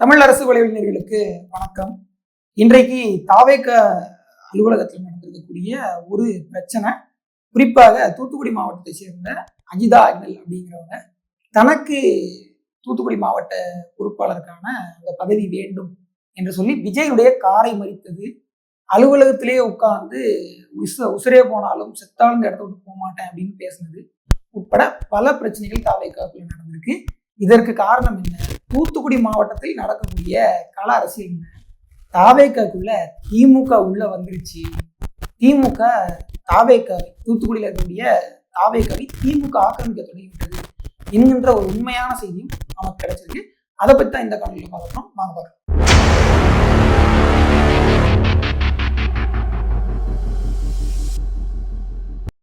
தமிழ் அரசு வலைவழிஞர்களுக்கு வணக்கம். இன்றைக்கு தாவேக்க அலுவலகத்தில் நடந்திருக்கக்கூடிய ஒரு பிரச்சனை குறிப்பாக தூத்துக்குடி மாவட்டத்தை சேர்ந்த அஜிதா அகல் அப்படிங்கிறவங்க தனக்கு தூத்துக்குடி மாவட்ட பொறுப்பாளருக்கான அந்த பதவி வேண்டும் என்று சொல்லி விஜயுடைய காரை மறித்தது. அலுவலகத்திலேயே உட்கார்ந்து உச உசுரே போனாலும் செத்தாலும் இந்த இடத்த விட்டு போக மாட்டேன் அப்படின்னு பேசினது உட்பட பல பிரச்சனைகள் தாவேக்காக்குள்ள நடந்திருக்கு. இதற்கு காரணம் என்ன? தூத்துக்குடி மாவட்டத்தில் நடக்கக்கூடிய கள அரசியல் என்ன? தாவேக்காக்குள்ள திமுக உள்ள வந்துருச்சு. திமுக தாவேக்காவை தூத்துக்குடியில் இருக்கக்கூடிய தாவேக்காவை திமுக ஆக்கிரமிக்க தொடங்கிவிட்டது என்கின்ற ஒரு உண்மையான செய்தியும் நமக்கு கிடைச்சிருக்கு. அதை பற்றி தான் இந்த காணொலியில் பார்க்குறோம் வாங்க பார்க்கலாம்.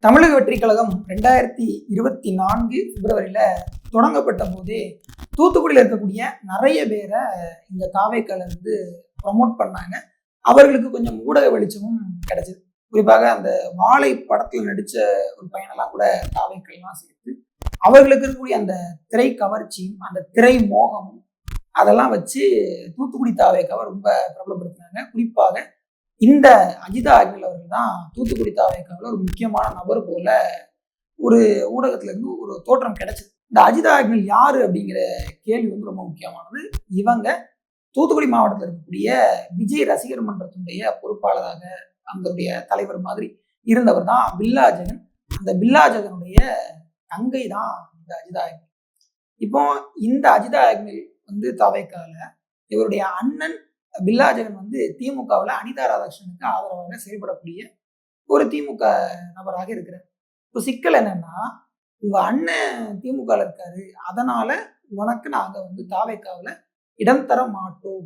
தமிழக வெற்றி கழகம் ரெண்டாயிரத்தி இருபத்தி நான்கு பிப்ரவரியில தொடங்கப்பட்ட போதே தூத்துக்குடியில் இருக்கக்கூடிய நிறைய பேரை இந்த தாவேக்கால வந்து ப்ரமோட் பண்ணாங்க. அவர்களுக்கு கொஞ்சம் ஊடக வெளிச்சமும் கிடைச்சிது. குறிப்பாக அந்த வாழை படத்தில் நடித்த ஒரு பையனெல்லாம் கூட தாவேக்கள்லாம் சேர்த்து அவர்களுக்கு இருக்கக்கூடிய அந்த திரை கவர்ச்சியும் அந்த திரை மோகமும் அதெல்லாம் வச்சு தூத்துக்குடி தாவேக்காவை ரொம்ப பிரபலப்படுத்தினாங்க. குறிப்பாக இந்த அஜிதா அகில் அவர்கள் தான் தூத்துக்குடி தாவேக்காவில் ஒரு முக்கியமான நபர் போல ஒரு ஊடகத்திலேருந்து ஒரு தோற்றம் கிடைச்சது. இந்த அஜிதா அகில் யாரு அப்படிங்கிற கேள்வி வந்து ரொம்ப முக்கியமானது. இவங்க தூத்துக்குடி மாவட்டத்தில் இருக்கக்கூடிய விஜய் ரசிகர் மன்றத்தினுடைய பொறுப்பாளராக அங்களுடைய தலைவர் மாதிரி இருந்தவர் தான் பில்லா ஜெகன். அந்த பில்லா ஜெகனுடைய தங்கை தான் இந்த அஜிதா அக்னில் இப்போ இந்த அஜிதா அக்னில் வந்து தவைக்கால இவருடைய அண்ணன் பில்லா ஜெகன் வந்து திமுகவில் அனிதா ராதாகிருஷ்ணனுக்கு ஆதரவாக செயல்படக்கூடிய ஒரு திமுக நபராக இருக்கிறார். இப்போ சிக்கல் என்னன்னா உங்க அண்ணன் திமுகவில் இருக்காரு. அதனால உனக்கு நாங்க வந்து தாவேக்காவில் இடம் தர மாட்டோம்.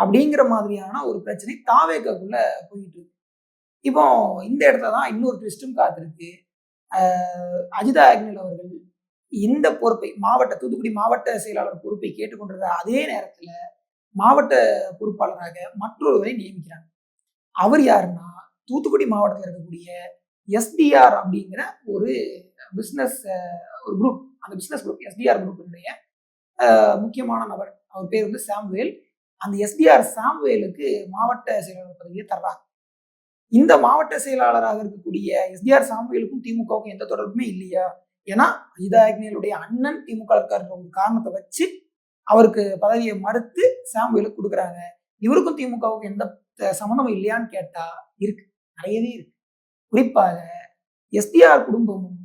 அப்படிங்கிற மாதிரியான ஒரு பிரச்சனை தாவேக்காக்குள்ள போயிட்டு இருக்கு. இப்போ இந்த இடத்துல தான் இன்னொரு ட்விஸ்டும் காத்திருக்கு. அஜிதா அக்னில் அவர்கள் இந்த பொறுப்பை மாவட்ட தூத்துக்குடி மாவட்ட செயலாளர் பொறுப்பை கேட்டுக்கொண்டிருந்த அதே நேரத்தில் மாவட்ட பொறுப்பாளராக மற்றொருவரை நியமிக்கிறாங்க அவர் யாருன்னா தூத்துக்குடி மாவட்டத்தில் இருக்கக்கூடிய எஸ்டிஆர் அப்படிங்கிற ஒரு பிஸ்னஸ் ஒரு குரூப் அந்த பிஸ்னஸ் குரூப் எஸ்டிஆர் குரூப்பினுடைய முக்கியமான நபர். அவர் பேர் வந்து சாம்வேல். அந்த எஸ்டிஆர் சாம்வேலுக்கு மாவட்ட செயலாளர் பதவியை தர்றாங்க இந்த மாவட்ட செயலாளராக இருக்கக்கூடிய எஸ்டிஆர் சாம்வேலுக்கும் திமுகவுக்கும் எந்த தொடர்புமே இல்லையா? ஏன்னா அஜிதாக்னியலுடைய அண்ணன் திமுக இருக்காருன்ற ஒரு காரணத்தை வச்சு அவருக்கு பதவியை மறுத்து சாம்வேலுக்கு கொடுக்குறாங்க. இவருக்கும் திமுகவுக்கும் எந்த சம்மந்தமும் இல்லையான்னு கேட்டா இருக்கு. நிறையவே இருக்கு. குறிப்பாக எஸ்டிஆர் குடும்பமும்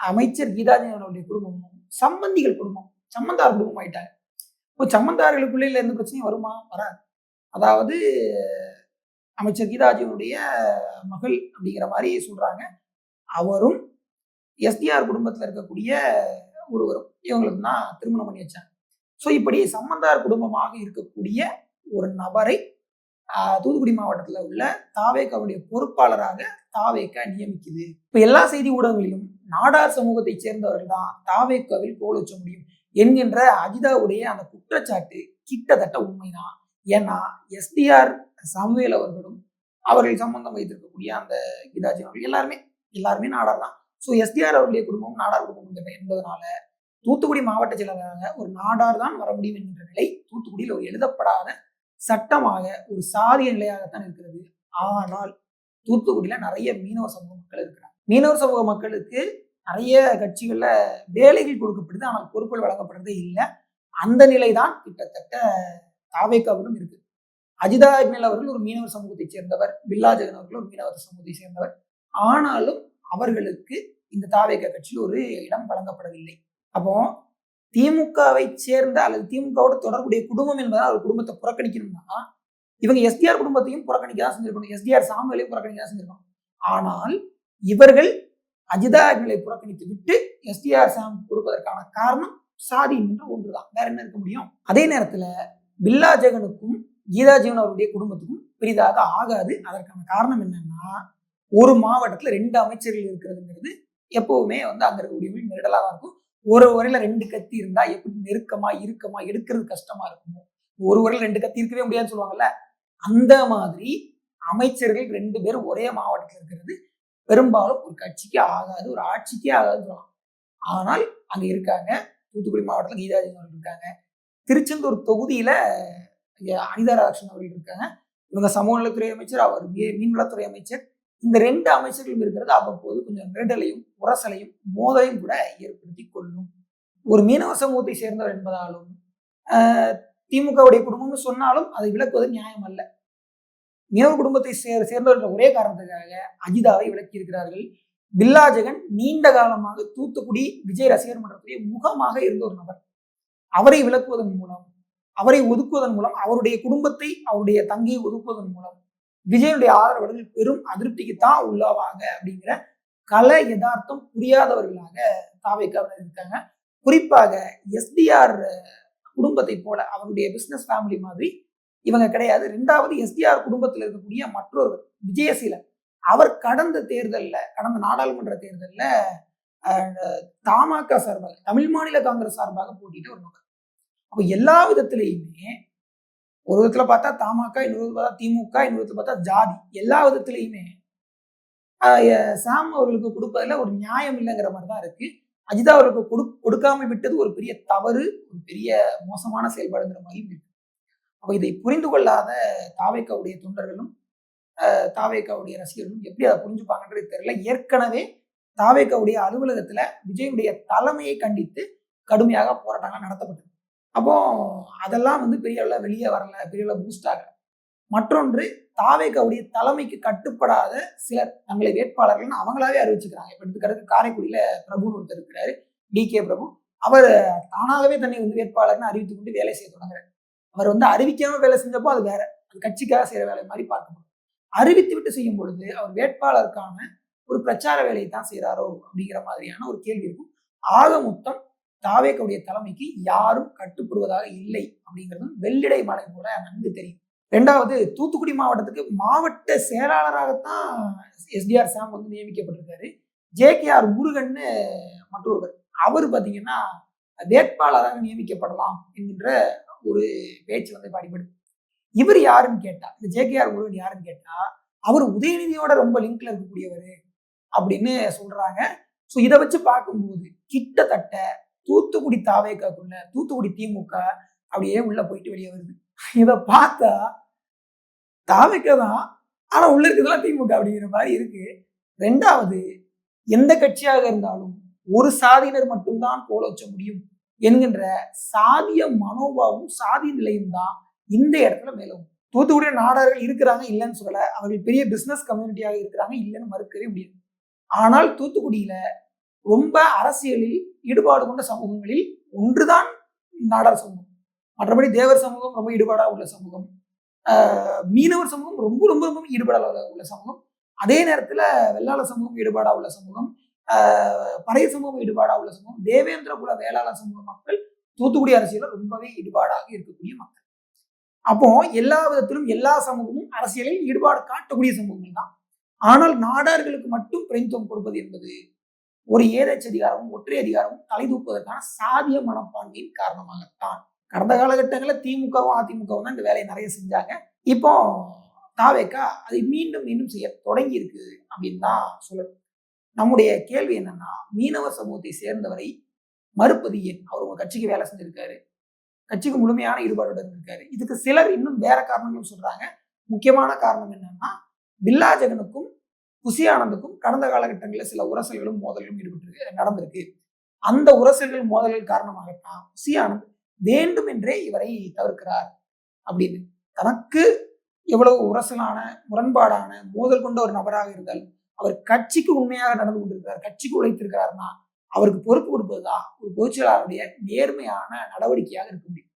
அமைச்சர் கீதாஜி குடும்பமும் சம்பந்திகள் குடும்பம் சம்பந்தார் குடும்பம் ஆயிட்டாங்க. இப்போ சம்பந்தார்களுக்குள்ளே எந்த பிரச்சனையும் வருமா? வராது. அதாவது அமைச்சர் கீதாஜியனுடைய மகள் அப்படிங்கிற மாதிரி சொல்றாங்க. அவரும் எஸ்டிஆர் குடும்பத்தில் இருக்கக்கூடிய ஒருவரும் இவங்களுக்கு தான் திருமணம் பண்ணி வச்சாங்க. ஸோ இப்படி சம்பந்தார் குடும்பமாக இருக்கக்கூடிய ஒரு நபரை தூத்துக்குடி மாவட்டத்தில் உள்ள தாவேக்காவுடைய பொறுப்பாளராக தாவேக்கா நியமிக்குது. இப்போ எல்லா செய்தி ஊடகங்களிலும் நாடார் சமூகத்தை சேர்ந்தவர்கள் தான் தாவேக்காவில் கோல் வச்ச முடியும் என்கின்ற அஜிதாவுடைய அந்த குற்றச்சாட்டு கிட்டத்தட்ட உண்மைதான். ஏன்னா எஸ்டிஆர் சம்வேல் அவர்களும் அவர்கள் சம்பந்தம் வைத்திருக்கக்கூடிய அந்த கீதாஜி அவர்கள் எல்லாருமே எல்லாருமே நாடார் தான். ஸோ எஸ்டிஆர் அவருடைய குடும்பம் நாடார் குடும்பம் என்பதனால தூத்துக்குடி மாவட்ட செயலாளராக ஒரு நாடார் தான் வர முடியும் என்கின்ற நிலை தூத்துக்குடியில் ஒரு எழுதப்படாத சட்டமாக ஒரு சாதிய நிலையாகத்தான் இருக்கிறது. ஆனால் தூத்துக்குடியில நிறைய மீனவ சமூக மக்கள் இருக்கிறாங்க. மீனவர் சமூக மக்களுக்கு நிறைய கட்சிகள்ல வேலைகள் கொடுக்கப்படுது. ஆனால் பொறுப்புகள் வழங்கப்படுறதே இல்லை. அந்த நிலை தான் கிட்டத்தட்ட தாவேக்காவிலும் இருக்கு. அஜிதா அக்னல் அவர்கள் ஒரு மீனவர் சமூகத்தை சேர்ந்தவர். பில்லா ஜெகன் அவர்கள் ஒரு மீனவர் சமூகத்தை சேர்ந்தவர். ஆனாலும் அவர்களுக்கு இந்த தாவேக்கா கட்சியில் ஒரு இடம் வழங்கப்படவில்லை. அப்போ திமுகவை சேர்ந்த அல்லது திமுகவோட தொடர்புடைய குடும்பம் என்பதால் ஒரு குடும்பத்தை புறக்கணிக்கணும்னா இவங்க எஸ்டிஆர் குடும்பத்தையும் புறக்கணிக்க தான் செஞ்சிருக்கணும். எஸ்டிஆர் சாமுவேலையும் புறக்கணிக்க தான் செஞ்சிருக்கணும். ஆனால் இவர்கள் அஜிதா அக்னிலை புறக்கணித்து விட்டு எஸ்டிஆர் சாம் கொடுப்பதற்கான காரணம் சாதி என்ற ஒன்றுதான். வேற என்ன இருக்க முடியும்? அதே நேரத்துல பில்லா ஜெகனுக்கும் கீதா ஜீவன் அவருடைய குடும்பத்துக்கும் பெரிதாக ஆகாது. அதற்கான காரணம் என்னன்னா ஒரு மாவட்டத்துல ரெண்டு அமைச்சர்கள் இருக்கிறதுங்கிறது எப்பவுமே வந்து அங்க இருக்கக்கூடிய மிரடலாக தான் இருக்கும். ஒரு உரையில ரெண்டு கத்தி இருந்தா எப்படி நெருக்கமா இறுக்கமா எடுக்கிறது கஷ்டமா இருக்குமோ? ஒரு உரையில ரெண்டு கத்தி இருக்கவே முடியாதுன்னு சொல்லுவாங்கல்ல? அந்த மாதிரி அமைச்சர்கள் ரெண்டு பேரும் ஒரே மாவட்டத்தில் இருக்கிறது பெரும்பாலும் ஒரு கட்சிக்கு ஆகாது ஒரு ஆட்சிக்கே ஆகாதுன்னு சொல்லலாம். ஆனால் அங்க இருக்காங்க தூத்துக்குடி மாவட்டத்தில் கீதாஜி அவர்கள் இருக்காங்க திருச்செந்தூர் தொகுதியில அனிதா ராதாகிருஷ்ணன் அவர்கள் இருக்காங்க. இவங்க சமூக நலத்துறை அமைச்சர் அவர் மீன்வளத்துறை அமைச்சர் இந்த ரெண்டு அமைச்சர்களும் இருக்கிறது அவ்வப்போது கொஞ்சம் மிரடலையும் உரசலையும் மோதலையும் கூட ஏற்படுத்தி கொள்ளும். ஒரு மீனவ சமூகத்தை சேர்ந்தவர் என்பதாலும் ஆஹ், திமுகவுடைய குடும்பம்னு சொன்னாலும் அதை விளக்குவது நியாயம் அல்ல. மீனவ குடும்பத்தை சேர் சேர்ந்தவர் என்ற ஒரே காரணத்துக்காக அஜிதாவை விளக்கி இருக்கிறார்கள் பில்லா ஜெகன் நீண்ட காலமாக தூத்துக்குடி விஜய் ரசிகர் மன்றத்துடைய முகமாக இருந்த ஒரு நபர். அவரை விளக்குவதன் மூலம் அவரை ஒதுக்குவதன் மூலம் அவருடைய குடும்பத்தை அவருடைய தங்கையை ஒதுக்குவதன் மூலம் விஜயனுடைய ஆதரவாளர்கள் பெரும் அதிருப்திக்கு தான் உள்ளாவாங்க அப்படிங்கிற கல யதார்த்தம் புரியாதவர்களாக தாவைக்காவினர் இருக்காங்க. குறிப்பாக எஸ்டிஆர் குடும்பத்தை போல அவருடைய பிசினஸ் ஃபேமிலி மாதிரி இவங்க கிடையாது. ரெண்டாவது எஸ்டிஆர் குடும்பத்தில் இருக்கக்கூடிய மற்றொரு விஜயசீலன். அவர் கடந்த தேர்தலில் கடந்த நாடாளுமன்ற தேர்தலில் தமாக சார்பாக தமிழ் மாநில காங்கிரஸ் சார்பாக போட்டிட்டு ஒரு நபர். அப்போ எல்லா விதத்திலையுமே ஒரு விதத்துல பார்த்தா தமாக இன்னொரு விதத்துல பார்த்தா திமுக இன்னொரு விதத்துல பார்த்தா ஜாதி. எல்லா விதத்துலயுமே சாம் அவர்களுக்கு கொடுப்பதுல ஒரு நியாயம் இல்லைங்கிற மாதிரி தான் இருக்கு. அஜிதா அவர்களுக்கு கொடு கொடுக்காம விட்டது ஒரு பெரிய தவறு ஒரு பெரிய மோசமான செயல்பாடுங்கிற மாதிரியும் இருக்கு. அப்போ இதை புரிந்து கொள்ளாத தாவேக்காவுடைய தொண்டர்களும் ஆஹ், தாவேக்காவுடைய ரசிகர்களும் எப்படி அதை புரிஞ்சுப்பாங்கன்றது தெரியல. ஏற்கனவே தாவேக்காவுடைய அலுவலகத்துல விஜயனுடைய தலைமையை கண்டித்து கடுமையாக போராட்டங்கள் நடத்தப்பட்டது. அப்போ அதெல்லாம் வந்து பெரிய அளவில் வெளியே வரல பெரிய அளவு பூஸ்ட் ஆகல. மற்றொன்று தாவேக்காவுடைய தலைமைக்கு கட்டுப்படாத சிலர் தங்களை வேட்பாளர்கள்னு அவங்களாவே அறிவிச்சுக்கிறாங்க. இப்போ எடுத்துக்கிறதுக்கு காரைக்குடியில பிரபுன்னு ஒருத்தர் இருக்கிறாரு டி கே பிரபு. அவர் தானாகவே தன்னை வந்து வேட்பாளர்னு அறிவித்து கொண்டு வேலை செய்ய தொடங்குறாரு. அவர் வந்து அறிவிக்காம வேலை செஞ்சப்போ அது வேற அது கட்சிக்காக செய்யற வேலை மாதிரி பார்க்கணும் அறிவித்து விட்டு செய்யும் பொழுது அவர் வேட்பாளருக்கான ஒரு பிரச்சார வேலையை தான் செய்கிறாரோ அப்படிங்கிற மாதிரியான ஒரு கேள்வி இருக்கும். ஆக மொத்தம் தாவேக்கவுடைய தலைமைக்கு யாரும் கட்டுப்படுவதாக இல்லை அப்படிங்கிறதும் வெள்ளிடை மலை போல நன்கு தெரியும். ரெண்டாவது தூத்துக்குடி மாவட்டத்துக்கு மாவட்ட செயலாளராகத்தான் எஸ்டிஆர் சாம் வந்து நியமிக்கப்பட்டிருக்காரு. ஜேகேஆர் முருகன்னு மற்றொருவர். அவர் பார்த்தீங்கன்னா வேட்பாளராக நியமிக்கப்படலாம் என்கின்ற ஒரு பேச்சு வந்து இப்ப அடிபடுது. இவர் யாருன்னு கேட்டா இந்த ஜேகேஆர் முருகன் யாருன்னு கேட்டா அவர் உதயநிதியோட ரொம்ப லிங்க்ல இருக்கக்கூடியவர் அப்படின்னு சொல்றாங்க. ஸோ இதை வச்சு பார்க்கும்போது கிட்டத்தட்ட தூத்துக்குடி தாவேக்காக்குள்ள தூத்துக்குடி திமுக அப்படியே உள்ள போயிட்டு வெளியே வருது. இதை பார்த்தா தாவேக்கா தான் ஆனா உள்ள இருக்கிறதுலாம் திமுக அப்படிங்கிற மாதிரி இருக்கு. ரெண்டாவது எந்த கட்சியாக இருந்தாலும் ஒரு சாதியினர் மட்டும்தான் கோல வச்ச முடியும் என்கின்ற சாதிய மனோபாவம் சாதி நிலையும் தான் இந்த இடத்துல மேலும் தூத்துக்குடி நாடார்கள் இருக்கிறாங்க இல்லைன்னு சொல்லலை. அவர்கள் பெரிய பிசினஸ் கம்யூனிட்டியாக இருக்கிறாங்க இல்லைன்னு மறுக்கவே முடியாது. ஆனால் தூத்துக்குடியில ரொம்ப அரசியலில் ஈடுபாடு கொண்ட சமூகங்களில் ஒன்றுதான் நாடார் சமூகம். மற்றபடி தேவர் சமூகம் ரொம்ப ஈடுபாடாக உள்ள சமூகம். மீனவர் சமூகம் ரொம்ப ரொம்ப ரொம்ப ஈடுபாடாக உள்ள சமூகம். அதே நேரத்தில் வெள்ளாள சமூகம் ஈடுபாடாக உள்ள சமூகம். பழைய பறைய சமூகம் ஈடுபாடாக உள்ள சமூகம். தேவேந்திர குல வேளாளர் சமூக மக்கள் தூத்துக்குடி அரசியலில் ரொம்பவே ஈடுபாடாக இருக்கக்கூடிய மக்கள். அப்போ எல்லா விதத்திலும் எல்லா சமூகமும் அரசியலில் ஈடுபாடு காட்டக்கூடிய சமூகங்கள் தான் ஆனால் நாடார்களுக்கு மட்டும் பிரதித்துவம் கொடுப்பது என்பது ஒரு ஏதேச்ச அதிகாரமும் ஒற்றை அதிகாரமும் தலை தூக்குவதற்கான சாதிய மனப்பான்மையின் காரணமாகத்தான். கடந்த காலகட்டங்களில் திமுகவும் அதிமுகவும் தான் இந்த வேலையை நிறைய செஞ்சாங்க. இப்போ தாவேக்கா அதை மீண்டும் மீண்டும் செய்ய தொடங்கி இருக்கு அப்படின்னு தான் சொல்லணும். நம்முடைய கேள்வி என்னன்னா மீனவ சமூகத்தை சேர்ந்தவரை மறுப்பது ஏன்? அவர் உங்க கட்சிக்கு வேலை செஞ்சிருக்காரு. கட்சிக்கு முழுமையான ஈடுபாடுடன் இருக்காரு இதுக்கு சிலர் இன்னும் வேற காரணங்களும் சொல்றாங்க. முக்கியமான காரணம் என்னன்னா பில்லா ஜெகனுக்கும் குசி ஆனந்துக்கும் கடந்த காலகட்டங்களில் சில உரசல்களும் மோதல்களும் ஈடுபட்டு நடந்திருக்கு. அந்த உரசல்கள் மோதல்கள் காரணமாகத்தான் குசி ஆனந்த் வேண்டுமென்றே இவரை தவிர்க்கிறார் அப்படின்னு. தனக்கு எவ்வளவு உரசலான முரண்பாடான மோதல் கொண்ட ஒரு நபராக இருந்தால் அவர் கட்சிக்கு உண்மையாக நடந்து கொண்டிருக்கிறார் கட்சிக்கு உழைத்திருக்கிறார்னா அவருக்கு பொறுப்பு கொடுப்பதுதான் ஒரு பொதுச்செயலாளருடைய நேர்மையான நடவடிக்கையாக இருக்க முடியும்.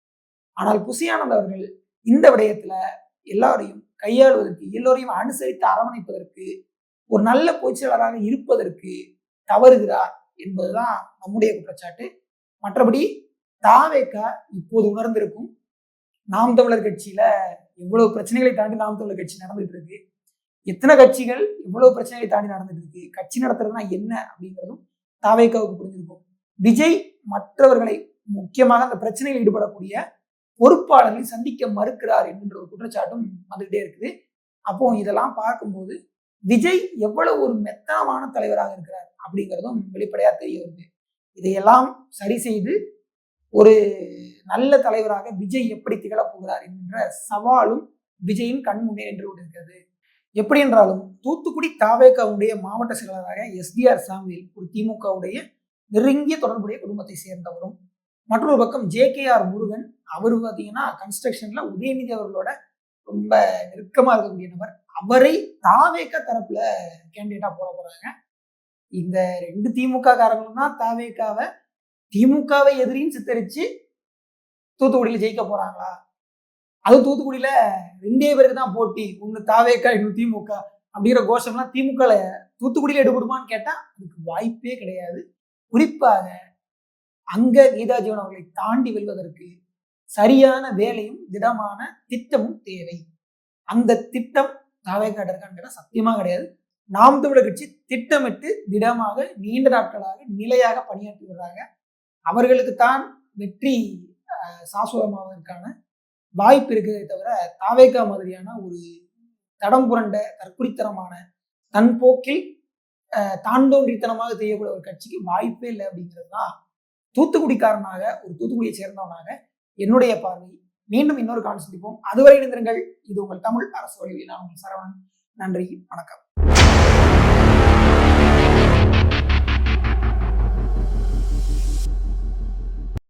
ஆனால் புசியானந்த் அவர்கள் இந்த விடயத்துல எல்லாரையும் கையாளுவதற்கு எல்லோரையும் அனுசரித்து அரவணைப்பதற்கு ஒரு நல்ல பொதுச்செயலாளராக இருப்பதற்கு தவறுகிறார் என்பதுதான் நம்முடைய குற்றச்சாட்டு. மற்றபடி தாவேக்கா இப்போது உணர்ந்திருக்கும். நாம் தமிழர் கட்சியில எவ்வளவு பிரச்சனைகளை தாண்டி நாம் தமிழர் கட்சி நடந்துட்டு இருக்கு. எத்தனை கட்சிகள் எவ்வளவு பிரச்சனைகளை தாண்டி நடந்துட்டு இருக்கு. கட்சி நடத்துறதுனா என்ன அப்படிங்கிறதும் தாவேக்காவுக்கு புரிஞ்சிருக்கும். விஜய் மற்றவர்களை முக்கியமாக அந்த பிரச்சனையில் ஈடுபடக்கூடிய பொறுப்பாளர்களை சந்திக்க மறுக்கிறார் என்கின்ற ஒரு குற்றச்சாட்டும் வந்துகிட்டே இருக்குது. அப்போ இதெல்லாம் பார்க்கும்போது விஜய் எவ்வளவு ஒரு மெத்தனமான தலைவராக இருக்கிறார் அப்படிங்கிறதும் வெளிப்படையா தெரிய வருது. இதையெல்லாம் சரி செய்து ஒரு நல்ல தலைவராக விஜய் எப்படி திகழப் போகிறார் என்கின்ற சவாலும் விஜயின் கண் முன்னே நின்று கொண்டிருக்கிறது. எப்படி என்றாலும் தூத்துக்குடி தாவேக்காவுடைய மாவட்ட செயலாளராக எஸ்டிஆர் சாமியில் ஒரு திமுகவுடைய நெருங்கிய தொடர்புடைய குடும்பத்தை சேர்ந்தவரும் மற்றொரு பக்கம் ஜே கே ஆர் முருகன் அவர் பார்த்தீங்கன்னா கன்ஸ்ட்ரக்ஷன்ல உதயநிதி அவர்களோட ரொம்ப நெருக்கமாக இருக்கக்கூடிய நபர். அவரை தாவேக்க தரப்புல கேண்டிடேட்டா போட போறாங்க. இந்த ரெண்டு திமுக காரங்களும் தான் தாவேக்காவை திமுகவை எதிரின்னு சித்தரிச்சு தூத்துக்குடியில ஜெயிக்க போறாங்களா? அதுவும் தூத்துக்குடியில ரெண்டே பேருக்கு தான் போட்டி. ஒன்னு தாவேக்கா இன்னும் திமுக அப்படிங்கிற கோஷம்லாம் திமுக தூத்துக்குடியில எடுபடுமான்னு கேட்டா அதுக்கு வாய்ப்பே கிடையாது. குறிப்பாக அங்க கீதா ஜீவன் அவர்களை தாண்டி வெல்வதற்கு சரியான வேலையும் திடமான திட்டமும் தேவை. அந்த திட்டம் தாவேக்கா இருக்கான்னு கேட்டால் சத்தியமா கிடையாது. நாம் தமிழர் கட்சி திட்டமிட்டு திடமாக நீண்ட நாட்களாக நிலையாக பணியாற்றி வர்றாங்க அவர்களுக்கு தான் வெற்றி அஹ், வாய்ப்பு இருக்கிறதே தவிர தாவேக்கா மாதிரியான ஒரு தடம் புரண்ட தற்குறித்தனமான தன் போக்கில் தாண்டோன்றித்தனமாக தெரியக்கூடிய ஒரு கட்சிக்கு வாய்ப்பே இல்லை அப்படிங்கிறது தான் தூத்துக்குடிக்காரனாக ஒரு தூத்துக்குடியை சேர்ந்தவனாக என்னுடைய பார்வை. மீண்டும் இன்னொரு கால் சந்திப்போம். அதுவரை இணைந்திருங்கள். இது உங்கள் தமிழ் அரசு வழியில் நான் உங்கள் சரவணன். நன்றி. வணக்கம்.